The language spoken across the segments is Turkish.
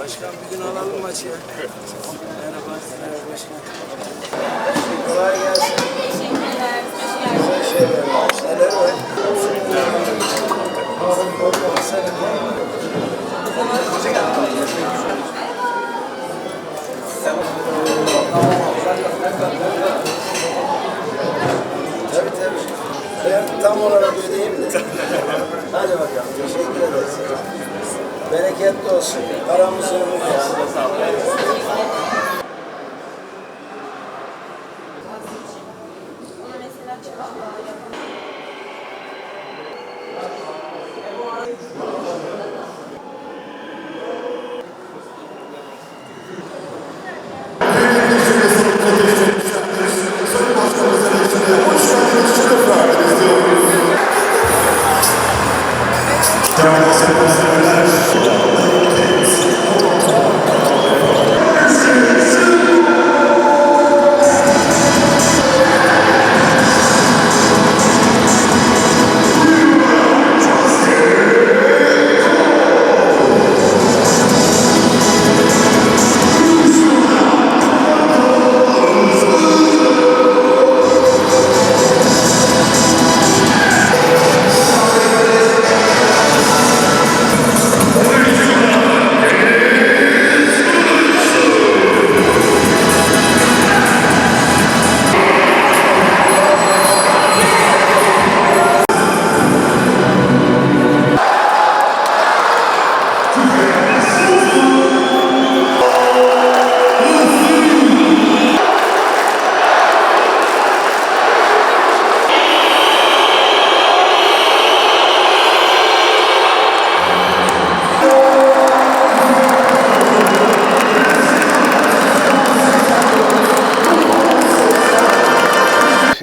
Başkan bir gün alalım maçı ya. Merhaba, merhaba başkan. Kolay gelsin. Teşekkürler. Harun Bozma, senin var mı? Tabii tabii. Ben tam olarak ödeyeyim de. Hadi bakalım. Teşekkür ederiz. Bereketli olsun. Paramızı unutmayalım. Ona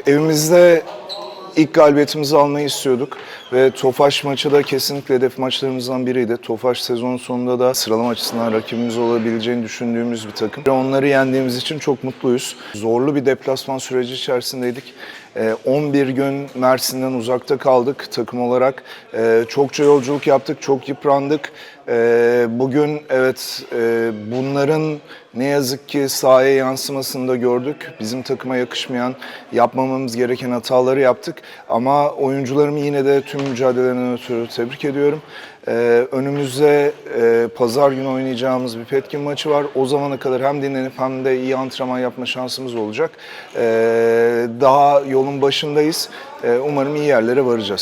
Evimizde ilk galibiyetimizi almayı istiyorduk ve Tofaş maçı da kesinlikle hedef maçlarımızdan biriydi. Tofaş sezon sonunda da sıralama açısından rakibimiz olabileceğini düşündüğümüz bir takım. Onları yendiğimiz için çok mutluyuz. Zorlu bir deplasman süreci içerisindeydik. Ee, 11 gün Mersin'den uzakta kaldık takım olarak. Ee, Çokça yolculuk yaptık, çok yıprandık. Ee, Bugün evet e, bunların ne yazık ki sahaya yansımasını da gördük. Bizim takıma yakışmayan, yapmamamız gereken hataları yaptık. Ama oyuncularımı yine de tüm mücadelelerinden ötürü tebrik ediyorum. Ee, önümüzde e, pazar günü oynayacağımız bir Petkin maçı var. O zamana kadar hem dinlenip hem de iyi antrenman yapma şansımız olacak. Ee, daha yolun başındayız. Ee, umarım iyi yerlere varacağız.